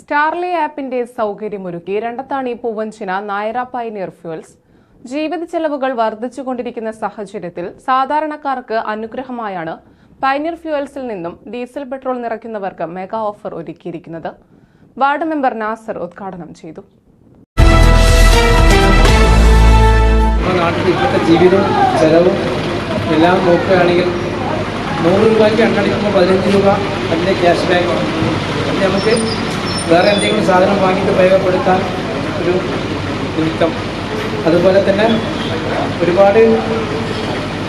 സ്റ്റാർലി ആപ്പിന്റെ സൗകര്യമൊരുക്കി Randathani Poovanchina Nayara Pioneer fuels. ജീവിത ചെലവുകൾ വർദ്ധിച്ചുകൊണ്ടിരിക്കുന്ന സാഹചര്യത്തിൽ സാധാരണക്കാർക്ക് അനുഗ്രഹമായാണ് പൈനിയർ ഫ്യൂൽസിൽ നിന്നും ഡീസൽ പെട്രോൾ നിറയ്ക്കുന്നവർക്ക് മെഗാ ഓഫർ ഒരുക്കിയിരിക്കുന്നത്. വാർഡ് മെമ്പർ നാസർ ഉദ്ഘാടനം ചെയ്തു. എല്ലാം നോക്കുകയാണെങ്കിൽ നൂറ് രൂപയ്ക്ക് എണ്ണടിക്കുമ്പോൾ പതിനഞ്ച് രൂപ അതിന്റെ ക്യാഷ് ബാക്ക്. നമുക്ക് വേറെ എന്തെങ്കിലും സാധനം വാങ്ങിയിട്ട് ഉപയോഗപ്പെടുത്താൻ ഒരു നീക്കം അതുപോലെ തന്നെ ഒരുപാട്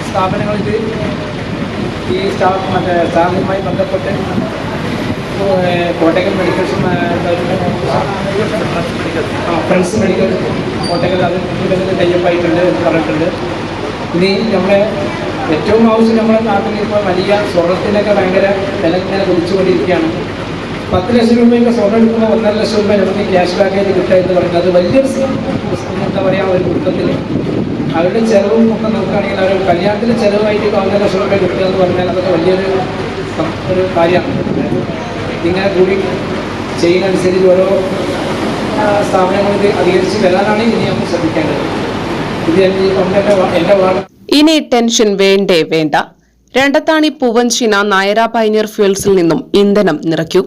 സ്ഥാപനങ്ങളിൽ ഈ സ്റ്റാഫ് മറ്റേ സ്റ്റാഫുമായി ബന്ധപ്പെട്ട് Kottayam medical friends medical Kottayam അത് കയ്യപ്പായിട്ടുണ്ട് എന്ന് പറഞ്ഞിട്ടുണ്ട്. ഇനി നമ്മുടെ ഏറ്റവും ആവശ്യം നമ്മുടെ നാട്ടിൽ ഇപ്പോൾ വലിയ സ്വർണത്തിനൊക്കെ ഭയങ്കര വില ഇങ്ങനെ കുതിച്ചുകൊണ്ടിരിക്കുകയാണ്. പത്ത് ലക്ഷം രൂപയൊക്കെ സ്വർണം എടുക്കുമ്പോൾ ഒന്നര ലക്ഷം രൂപ നമുക്ക് ക്യാഷ് ബാക്കായിട്ട് കിട്ടുക എന്ന് പറയുന്നത് അത് വലിയൊരു എന്താ പറയുക ഒരു കുടുംബത്തിൽ അവരുടെ ചിലവും ഒക്കെ നോക്കുകയാണെങ്കിൽ അവർ കല്യാണത്തിന്റെ ചിലവായിട്ട് ഒന്നര ലക്ഷം രൂപ കിട്ടുക എന്ന് പറഞ്ഞാൽ അതൊക്കെ വലിയൊരു ഒരു കാര്യമാണ്. ഇങ്ങനെ കൂടി ചെയ്യുന്നതനുസരിച്ച് ഓരോ സ്ഥാപനങ്ങൾക്ക് അധികരിച്ച് വരാനാണ് ഇനി നമുക്ക് ശ്രദ്ധിക്കേണ്ടത് ഇത് എന്റെ എന്റെ ഇനി ടെൻഷൻ വേണ്ടേ വേണ്ട. രണ്ടത്താണി പൂവൻചിന നായരാ പൈനിയർ ഫ്യൂൽസിൽ നിന്നും ഇന്ധനം നിറയ്ക്കൂ.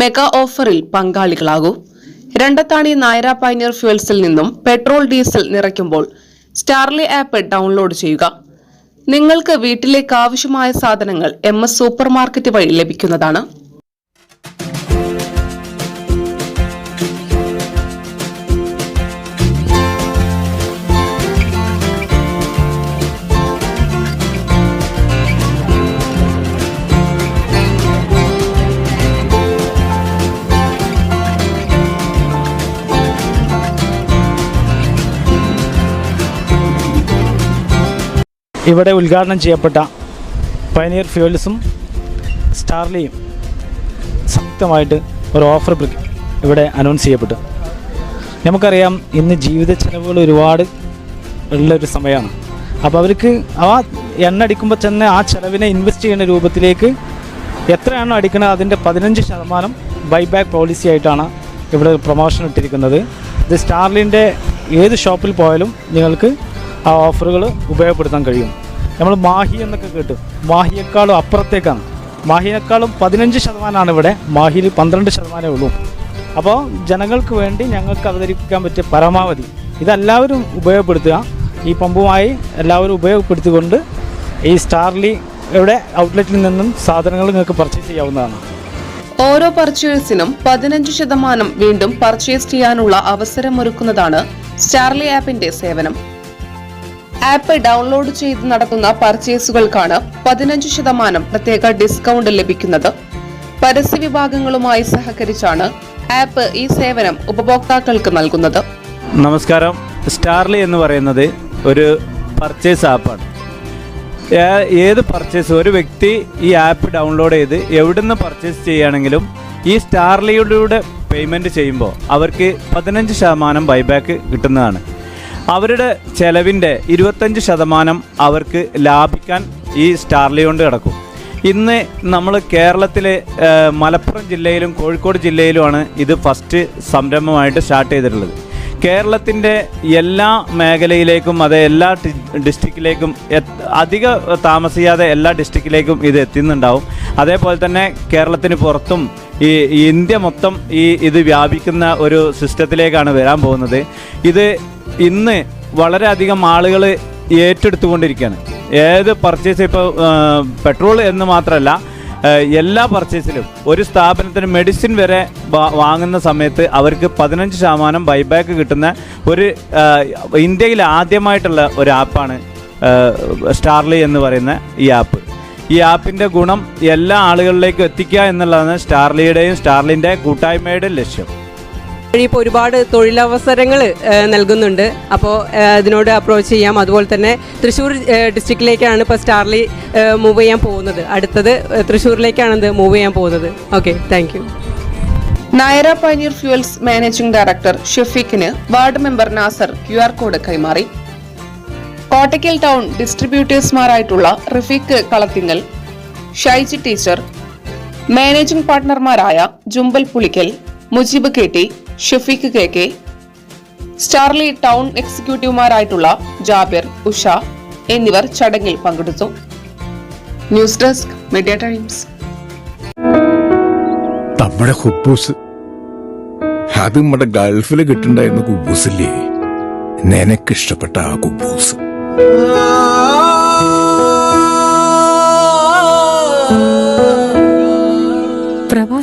മെഗാ ഓഫറിൽ പങ്കാളികളാകൂ. രണ്ടത്താണി നായര പൈനിയർ ഫ്യൂൽസിൽ നിന്നും പെട്രോൾ ഡീസൽ നിറയ്ക്കുമ്പോൾ സ്റ്റാർലി ആപ്പ് ഡൗൺലോഡ് ചെയ്യുക. നിങ്ങൾക്ക് വീട്ടിലേക്ക് ആവശ്യമായ സാധനങ്ങൾ എം എസ് സൂപ്പർ മാർക്കറ്റ് വഴി ലഭിക്കുന്നതാണ്. ഇവിടെ ഉദ്ഘാടനം ചെയ്യപ്പെട്ട പയനിയർ ഫ്യൂൽസും സ്റ്റാർലിയും സംയുക്തമായിട്ട് ഒരു ഓഫർ ഇവിടെ അനൗൺസ് ചെയ്യപ്പെട്ടു. നമുക്കറിയാം ഇന്ന് ജീവിത ചെലവുകൾ ഒരുപാട് ഉള്ളൊരു സമയമാണ്. അപ്പോൾ അവർക്ക് ആ എണ്ണ അടിക്കുമ്പോൾ തന്നെ ആ ചെലവിനെ ഇൻവെസ്റ്റ് ചെയ്യുന്ന രൂപത്തിലേക്ക് എത്രയാണോ അടിക്കുന്നത് അതിന്റെ പതിനഞ്ച് ശതമാനം ബൈബാക്ക് പോളിസി ആയിട്ടാണ് ഇവിടെ പ്രൊമോഷൻ ഇട്ടിരിക്കുന്നത്. ഇത് സ്റ്റാർലിന്റെ ഏത് ഷോപ്പിൽ പോയാലും നിങ്ങൾക്ക് ആ ഓഫറുകൾ ഉപയോഗപ്പെടുത്താൻ കഴിയും. നമ്മൾ മാഹി എന്നൊക്കെ കേട്ടു. മാഹിയേക്കാളും അപ്പുറത്തേക്കാണ്. മാഹിയേക്കാളും പതിനഞ്ച് ശതമാനമാണ് ഇവിടെ. മാഹിയിൽ പന്ത്രണ്ട് ശതമാനമേ ഉള്ളൂ. അപ്പോൾ ജനങ്ങൾക്ക് വേണ്ടി ഞങ്ങൾക്ക് അവതരിപ്പിക്കാൻ പറ്റിയ പരമാവധി. ഇതെല്ലാവരും ഉപയോഗപ്പെടുത്തുക. ഈ പമ്പുമായി എല്ലാവരും ഉപയോഗപ്പെടുത്തിക്കൊണ്ട് ഈ സ്റ്റാർലി ഇവിടെ ഔട്ട്ലെറ്റിൽ നിന്നും സാധനങ്ങൾ നിങ്ങൾക്ക് പർച്ചേസ് ചെയ്യാവുന്നതാണ്. ഓരോ പർച്ചേഴ്സിനും പതിനഞ്ച് ശതമാനം വീണ്ടും പർച്ചേസ് ചെയ്യാനുള്ള അവസരമൊരുക്കുന്നതാണ് സ്റ്റാർലി ആപ്പിന്റെ സേവനം. ആപ്പ് ഡൗൺലോഡ് ചെയ്ത് നടത്തുന്ന പർച്ചേസുകൾക്കാണ് പതിനഞ്ച് ശതമാനം പ്രത്യേക ഡിസ്കൗണ്ട് ലഭിക്കുന്നത്. പരസ്യ വിഭാഗങ്ങളുമായി സഹകരിച്ചാണ് ആപ്പ് ഈ സേവനം ഉപഭോക്താക്കൾക്ക് നൽകുന്നത്. നമസ്കാരം. സ്റ്റാർലി എന്ന് പറയുന്നത് ഒരു പർച്ചേസ് ആപ്പാണ്. ഏത് പർച്ചേസ്? ഒരു വ്യക്തി ഈ ആപ്പ് ഡൗൺലോഡ് ചെയ്ത് എവിടുന്ന് പർച്ചേസ് ചെയ്യുകയാണെങ്കിലും ഈ സ്റ്റാർലിയുടെ പേയ്മെന്റ് ചെയ്യുമ്പോൾ അവർക്ക് പതിനഞ്ച് ശതമാനം ബൈബാക്ക് കിട്ടുന്നതാണ്. അവരുടെ ചെലവിന്റെ ഇരുപത്തഞ്ച് ശതമാനം അവർക്ക് ലാഭിക്കാൻ ഈ സ്റ്റാർലി കൊണ്ട് കിടക്കും. ഇന്ന് നമ്മൾ കേരളത്തിലെ മലപ്പുറം ജില്ലയിലും കോഴിക്കോട് ജില്ലയിലുമാണ് ഇത് ഫസ്റ്റ് സംരംഭമായിട്ട് സ്റ്റാർട്ട് ചെയ്തിട്ടുള്ളത്. കേരളത്തിന്റെ എല്ലാ മേഖലയിലേക്കും അത് എല്ലാ ഡിസ്ട്രിക്റ്റിലേക്കും അധിക താമസിയാതെ എല്ലാ ഡിസ്ട്രിക്റ്റിലേക്കും ഇത് എത്തുന്നുണ്ടാവും. അതേപോലെ തന്നെ കേരളത്തിന് പുറത്തും ഈ ഇന്ത്യ മൊത്തം ഈ ഇത് വ്യാപിക്കുന്ന ഒരു സിസ്റ്റത്തിലേക്കാണ് വരാൻ പോകുന്നത്. ഇത് ഇന്ന് വളരെയധികം ആളുകൾ ഏറ്റെടുത്തുകൊണ്ടിരിക്കുകയാണ്. ഏത് പർച്ചേസ് ഇപ്പോൾ പെട്രോൾ എന്ന് മാത്രമല്ല എല്ലാ പർച്ചേസിലും ഒരു സ്ഥാപനത്തിന് മെഡിസിൻ വരെ വാങ്ങുന്ന സമയത്ത് അവർക്ക് പതിനഞ്ച് ശതമാനം ബൈബാക്ക് കിട്ടുന്ന ഒരു ഇന്ത്യയിൽ ആദ്യമായിട്ടുള്ള ഒരു ആപ്പാണ് സ്റ്റാർലി എന്ന് പറയുന്ന ഈ ആപ്പ് ഈ ആപ്പിന്റെ ഗുണം എല്ലാ ആളുകളിലേക്കും എത്തിക്കുക എന്നുള്ളതാണ് സ്റ്റാർലിയുടെയും സ്റ്റാർലിന്റെ കൂട്ടായ്മയുടെയും ലക്ഷ്യം. വഴി ഇപ്പോൾ ഒരുപാട് തൊഴിലവസരങ്ങൾ നൽകുന്നുണ്ട്. അപ്പോൾ അതിനോട് അപ്രോച്ച് ചെയ്യാം. അതുപോലെ തന്നെ തൃശ്ശൂർ ഡിസ്ട്രിക്റ്റിലേക്കാണ് ഇപ്പോൾ സ്റ്റാർലി മൂവ് ചെയ്യാൻ പോകുന്നത്. അടുത്തത് തൃശ്ശൂരിലേക്കാണ് ഇത് മൂവ് ചെയ്യാൻ പോകുന്നത്. Okay thank you. നായര Pioneer fuels managing director ഷഫീഖിന് ward member Nasar Q R code കൈമാറി. കോട്ടയ്ക്കൽ ടൗൺ ഡിസ്ട്രിബ്യൂട്ടേഴ്സ്മാരായിട്ടുള്ള Rafeeq Kalathingal Shaiji teacher managing പാർട്ട്ണർമാരായ Jumbal Pulikkal Mujeeb K T Shafeeq K K Starley town എക്സിക്യൂട്ടീവുമാരായിട്ടുള്ള ജാബിർ ഉഷ എന്നിവർ ചടങ്ങിൽ പങ്കെടുത്തു. News desk Media Times. നമ്മുടെ ഹുബൂസ്. അത് നമ്മുടെ ഗൾഫിൽ കിട്ടുണ്ടായിരുന്ന കുബൂസില്ലേ? നിനക്കിഷ്ടപ്പെട്ട ആ കുബൂസ്.